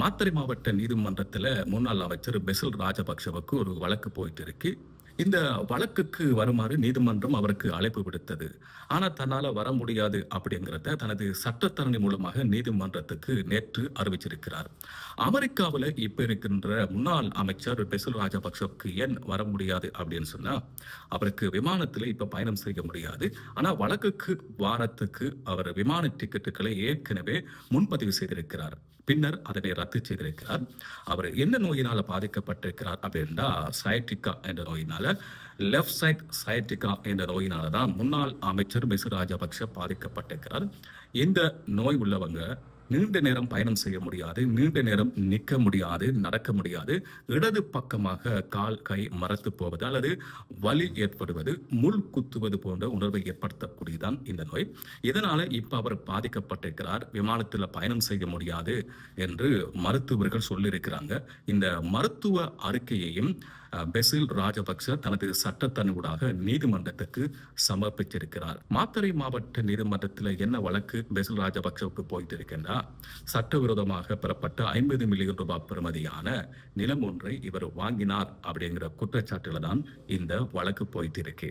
மாத்தறை மாவட்ட நீதிமன்றத்தில் முன்னாள் அமைச்சர் பெசில் ராஜபக்ஷவுக்கு ஒரு வழக்கு போயிட்டு இருக்கு. இந்த வழக்குக்கு வருமாறு நீதிமன்றம் அவருக்கு அழைப்பு விடுத்தது. ஆனால் தன்னால வர முடியாது அப்படிங்கிறத தனது சட்டத்தரணி மூலமாக நீதிமன்றத்துக்கு நேற்று அறிவிச்சிருக்கிறார். அமெரிக்காவில் இப்ப இருக்கின்ற முன்னாள் அமைச்சர் பெசில் ராஜபக்சவுக்கு ஏன் வர முடியாது அப்படின்னு சொன்னா அவருக்கு விமானத்தில் இப்ப பயணம் செய்ய முடியாது. ஆனால் வழக்குக்கு வாரத்துக்கு அவர் விமான டிக்கெட்டுகளை ஏற்கனவே முன்பதிவு செய்திருக்கிறார். பின்னர் அதனை ரத்து செய்திருக்கிறார். அவர் என்ன நோயினால் பாதிக்கப்பட்டிருக்கிறார் அப்படின்னா சயட்டிக்கா என்ற நோயினால் லெஃப்ட் சைட் சயட்டிகா என்ற நோயினால தான் முன்னாள் அமைச்சர் மிசு ராஜபக்ஷ பாதிக்கப்பட்டிருக்கிறார். இந்த நோய் உள்ளவங்க நீண்ட நேரம் பயணம் செய்ய முடியாது நீண்ட நேரம் நிற்க முடியாது நடக்க முடியாது. இடது பக்கமாக கால் கை மறத்து போவது அல்லது வலி ஏற்படுவது முள் குத்துவது போன்ற உணர்வை ஏற்படுத்தக்கூடியதான் இந்த நோய். இதனால இப்ப அவர் பாதிக்கப்பட்டிருக்கிறார். விமானத்தில் பயணம் செய்ய முடியாது என்று மருத்துவர்கள் சொல்லியிருக்கிறாங்க. இந்த மருத்துவ அறிக்கையையும் பெசில் ராஜபக்ச தனது சட்டத்தனுடாக நீதிமன்றத்துக்கு சமர்ப்பித்திருக்கிறார். மாத்தறை மாவட்ட நீதிமன்றத்தில் என்ன வழக்கு பெசில் ராஜபக்சவுக்கு போயிட்டு இருக்கின்றா சட்டவிரோதமாக பெறப்பட்ட ஐம்பது மில்லியன் ரூபாய் பெறுமதியான நிலம் ஒன்றை இவர் வாங்கினார் அப்படிங்கிற குற்றச்சாட்டுல தான் இந்த வழக்கு போயிட்டு இருக்கு